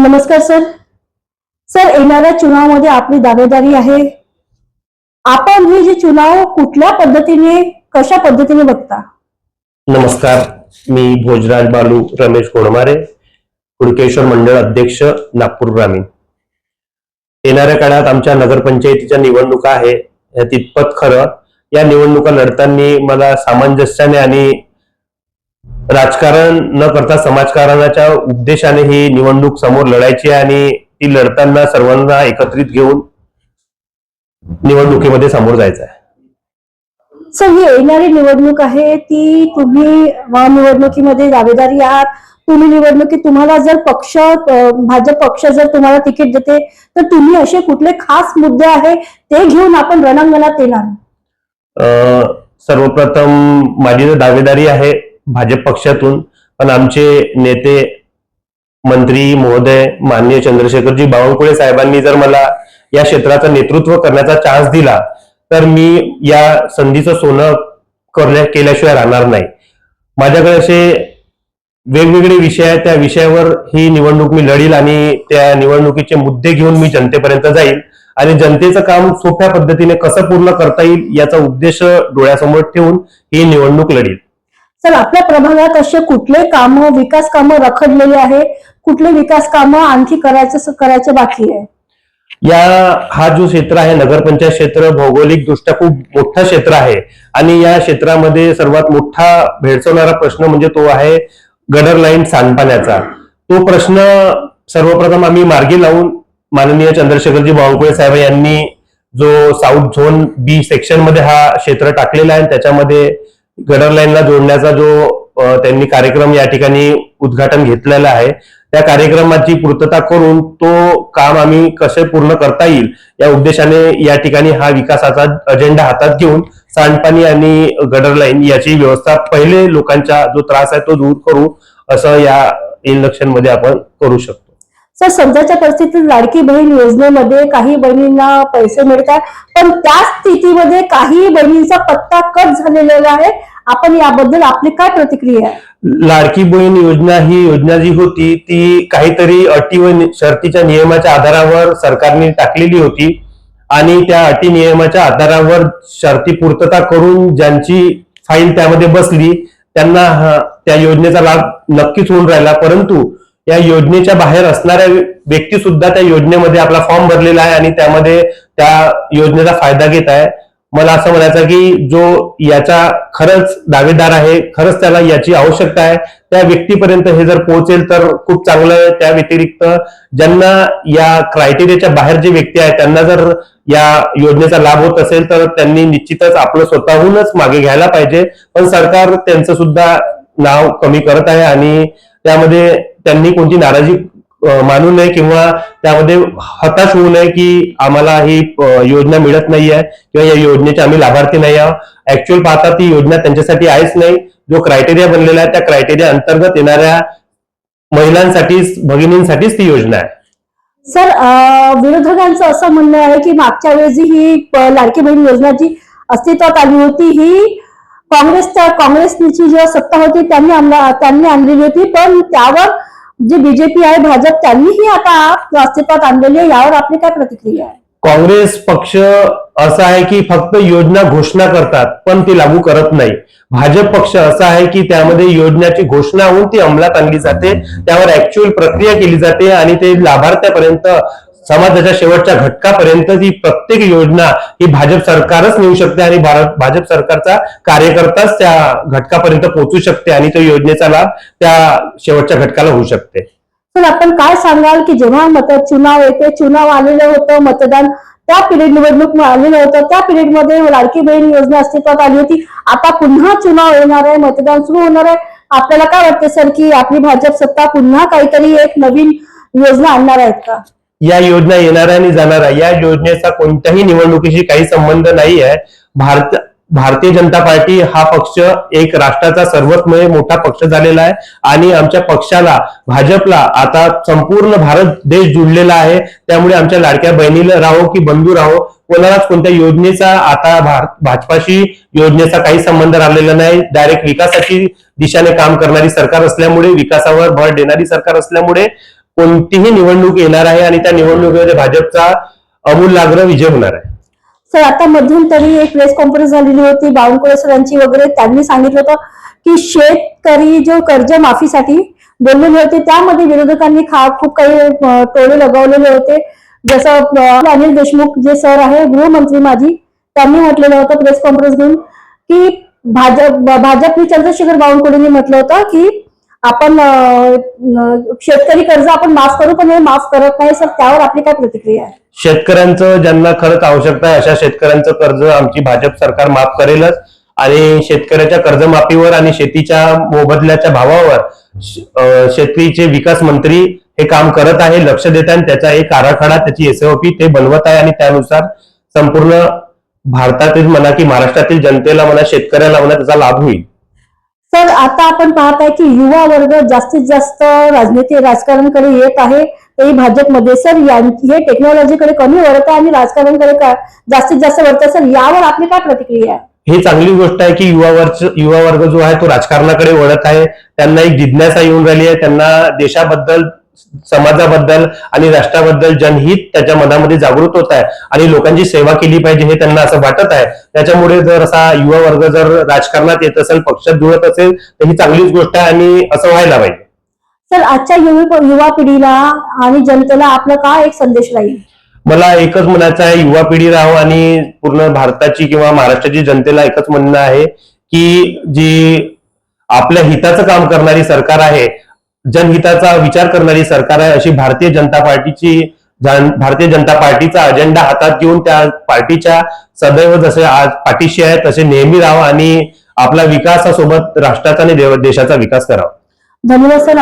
नमस्कार sir. Sir येणाऱ्या चुनावमध्ये आपली दावेदारी आहे. आपण हे जे चुनाव कुठल्या पद्धतीने कशा पद्धतीने बघता? नमस्कार. मी भोजराज बालू रमेश गोडमारे कुडकेश्वर मंडळ अध्यक्ष नागपूर ग्रामीण. येणाऱ्या काळात आमच्या नगरपंचायतीच्या निवडणुका आहे तितपत खरं. या निवडणुका लढताना मला सामंजस्याने आणि राजकारण न करता समाजकारणाच्या उद्देशाने ही निवडणूक समोर लढायची आहे आणि ती लढताना सर्वांना एकत्रित घेऊन निवडणुकीमध्ये समोर जायचं आहे. सर ही येणारी निवडणूक आहे ती तुम्ही अ, निवडणुकीमध्ये दावेदारी आहात. तुम्ही निवडणुकीत तुम्हाला जर पक्ष भाजप पक्ष जर तुम्हाला तिकीट देते तर तुम्ही असे कुठले खास मुद्दे आहे ते घेऊन आपण रणांगणात येणार. सर्वप्रथम माझी तर दावेदारी आहे. भाजप पक्षातून पण आमचे नेते मंत्री महोदय माननीय चंद्रशेखरजी बावनकुळे साहेबांनी जर मला या क्षेत्राचं नेतृत्व करण्याचा चान्स दिला तर मी या संधीचं सोनं करण्या केल्याशिवाय राहणार नाही. माझ्याकडे असे वेगवेगळे विषय आहेत त्या विषयावर ही निवडणूक मी लढील आणि त्या निवडणुकीचे मुद्दे घेऊन मी जनतेपर्यंत जाईल आणि जनतेचं काम सोप्या पद्धतीने कसं पूर्ण करता येईल याचा उद्देश डोळ्यासमोर ठेवून ही निवडणूक लढील. सर आपल्या प्रभागात असे कुठले काम विकास कामं रखडलेले आहे कुठले विकास कामं आणखी करायचं करायचे बाकी आहे? या हा जो क्षेत्र आहे नगरपंचायत क्षेत्र भौगोलिक दृष्ट्या खूप मोठं क्षेत्र आहे. आणि या क्षेत्रामध्ये सर्वात मोठा भेडसवणारा प्रश्न म्हणजे तो आहे गडर लाईन सांडपाण्याचा. तो प्रश्न सर्वप्रथम आम्ही मार्गी लावून माननीय चंद्रशेखरजी बावनकुळे साहेब यांनी जो साऊथ झोन बी सेक्शनमध्ये हा क्षेत्र टाकलेला आहे त्याच्यामध्ये गडर लाईनला जोडण्याचा जो त्यांनी कार्यक्रम या ठिकाणी उद्घाटन घेतलेला आहे त्या कार्यक्रमाची पूर्तता करून तो काम आम्ही कसे पूर्ण करता येईल या उद्देशाने या ठिकाणी हा विकासाचा अजेंडा हातात घेऊन सांडपाणी आणि गडर लाईन याची व्यवस्था पहिले लोकांचा जो त्रास आहे तो दूर करू असं या इलेक्शनमध्ये आपण करू शकतो. सर सध्याच्या परिस्थितीत लाडकी बहीण योजनेमध्ये काही बहिणींना पैसे मिळतात पण त्या स्थिती काही बहिणींचा पत्ता कट झालेला आहे. आपण याबद्दल आपली काय प्रतिक्रिया आहे? लाडकी बहीण योजना ही योजना जी होती ती काहीतरी अटी व शर्तीच्या नियमाच्या आधारावर सरकारने टाकलेली होती आणि त्या अटी नियमाच्या आधारावर शर्ती पूर्तता करून ज्यांची फाईल त्यामध्ये बसली त्यांना त्या योजनेचा लाभ नक्कीच होऊन राहिला. परंतु या योजनेच्या बाहेर असणाऱ्या व्यक्ती सुद्धा त्या योजनेमध्ये आपला फॉर्म भरलेला आहे आणि त्यामध्ये त्या योजनेचा फायदा घेत आहे. मला असं म्हणायचं की जो याचा खरंच दावेदार आहे खरंच त्याला याची आवश्यकता आहे त्या व्यक्तीपर्यंत हे जर पोहोचेल तर खूप चांगलं आहे. त्या व्यतिरिक्त ज्यांना या क्रायटेरियाच्या बाहेर जे व्यक्ती आहेत त्यांना जर या योजनेचा लाभ होत असेल तर त्यांनी निश्चितच आपलं स्वतःहूनच मागे घ्यायला पाहिजे. पण सरकार त्यांचं सुद्धा नाव कमी करत आहे आणि त्यामध्ये त्यांनी कोणती नाराजी मानू नये किंवा त्यामध्ये हताश होऊ नये की आम्हाला ही योजना मिळत नाहीये किंवा या योजनेचे आम्ही लाभार्थी नाही आहोत. ऍक्च्युअल पाहता ती योजना त्यांच्यासाठी आहेच नाही. जो क्रायटेरिया बनलेला आहे त्या क्रायटेरिया अंतर्गत येणाऱ्या महिलांसाठीच भगिनींसाठीच ती योजना आहे. सर विरोधकांचं असं म्हणणं आहे की मागच्या वेळेस जी ही लाडकी बहीण योजना जी अस्तित्वात आली होती ही काँग्रेसच्या काँग्रेसची जेव्हा सत्ता होती त्यांनी त्यांनी आणलेली होती पण त्यावर जे बीजेपी आहे भाजप त्यांनीही आता अस्तित्वात आणलेली आहे यावर आपली काय प्रतिक्रिया आहे? काँग्रेस पक्ष असा आहे की फक्त योजना घोषणा करतात पण ती लागू करत नाही. भाजप पक्ष असा आहे की त्यामध्ये योजनाची घोषणा होऊन ती अंमलात आणली जाते त्यावर ऍक्च्युअल प्रक्रिया केली जाते आणि ते लाभार्थ्यापर्यंत समाजाच्या शेवटच्या घटकापर्यंत ही प्रत्येक योजना ही भाजप सरकारच नेऊ शकते आणि भारत भाजप सरकारचा कार्यकर्ताच त्या घटकापर्यंत पोहोचू शकते आणि तो योजनेचा लाभ त्या शेवटच्या घटकाला होऊ शकते. तर आपण काय सांगाल की जेव्हा मत चुनाव येते चुनाव आलेलं होतं मतदान त्या पिरियड निवडणूक आलेलं होतं त्या पिरियडमध्ये लाडकी बहीण योजना अस्तित्वात आली होती. आता पुन्हा चुनाव येणार आहे मतदान सुरू होणार आहे. आपल्याला काय वाटतं सर की आपली भाजप सत्ता पुन्हा काहीतरी एक नवीन योजना आणणार आहेत का? या योजना येणाऱ्या आणि जाणाऱ्या या योजनेचा कोणत्याही निवडणुकीशी काही संबंध नाही आहे भारत भारतीय जनता पार्टी हा पक्ष एक राष्ट्राचा सर्वस्मय मोठा पक्ष झालेला आहे आणि आमच्या पक्षाला भाजपला आता संपूर्ण भारत देश जुळलेला आहे. त्यामुळे आमच्या लाडक्या बहिणीला राहो की बंधू राहो कोणालाच कोणत्या योजनेचा आता भाजपाशी योजनेचा काही संबंध राहिलेला नाही. डायरेक्ट विकासाची दिशाने काम करणारी सरकार असल्यामुळे विकासावर भर देणारी सरकार असल्यामुळे कोणतीही निवडणूक येणार आहे आणि त्या निवडणुकीमध्ये भाजपचा अमूलाग्र विजय होणार आहे. सर आता मध्यंतरी एक प्रेस कॉन्फरन्स झालेली होती बावनकुळे सरांची वगैरे त्यांनी सांगितलं होतं की शेतकरी जो कर्ज माफीसाठी बोललेले होते त्यामध्ये विरोधकांनी खा खूप काही टोळे लगावलेले होते. जसं अनिल देशमुख जे सर आहे गृहमंत्री माजी त्यांनी म्हटलेलं होतं प्रेस कॉन्फरन्स घेऊन की भाजप भाजपने चंद्रशेखर बावनकुळेंनी म्हटलं होतं की आपण शेतकरी कर्ज आपण माफ करू पण हे माफ करत नाही सर त्यावर आपली काय प्रतिक्रिया आहे? शेतकऱ्यांचं ज्यांना खरंच आवश्यकता आहे अशा शेतकऱ्यांचं कर्ज आमची भाजप सरकार माफ करेलच. आणि शेतकऱ्याच्या कर्जमाफीवर आणि शेतीच्या मोबदल्याच्या भावावर शेतीचे विकास मंत्री हे काम करत आहे लक्ष देत आहे आणि त्याचा एक आराखडा त्याची एसओपी ते बनवत आहे. आणि त्यानुसार संपूर्ण भारतातील म्हणा की महाराष्ट्रातील जनतेला म्हणा शेतकऱ्याला म्हणा त्याचा लाभ होईल. सर आता आपण पाहत आहे की युवा वर्ग जास्तीत जास्त राजनीती राजकारणाकडे येत आहे. तरी भाजपमध्ये सर हे टेक्नॉलॉजीकडे कमी वळत आहे आणि राजकारणकडे जास्तीत जास्त वळत सर यावर आपली काय प्रतिक्रिया आहे? ही चांगली गोष्ट आहे की युवा वर्ग युवा वर्ग जो आहे तो राजकारणाकडे वळत आहे. त्यांना एक जिज्ञासा येऊन राहिली आहे. त्यांना देशाबद्दल समाजाबद्दल आणि राष्ट्राबद्दल जनहित त्याच्या मनामध्ये जागृत होत आहे आणि लोकांची सेवा केली पाहिजे हे त्यांना असं वाटत आहे. त्याच्यामुळे जर असा युवा वर्ग जर राजकारणात येत असेल पक्षात जुळत असेल तर ही चांगलीच गोष्ट आहे आणि असं व्हायला पाहिजे. सर आजच्या युवा युवा पिढीला आणि जनतेला आपला काय एक संदेश राहील? मला एकच म्हणायचं आहे युवा पिढी राहो आणि पूर्ण भारताची किंवा महाराष्ट्राची जनतेला एकच म्हणणं आहे की जी आपल्या हिताचं काम करणारी सरकार आहे जनहिताचा विचार करणारी सरकार आहे अशी भारतीय जनता पार्टीची भारतीय जनता पार्टीचा अजेंडा हातात घेऊन त्या पार्टीच्या सदैव जसे आज पाठीशी आहे तसे नेहमी राहावं आणि आपला विकासासोबत राष्ट्राचा आणि देव- देशाचा विकास करावा. धन्यवाद सर.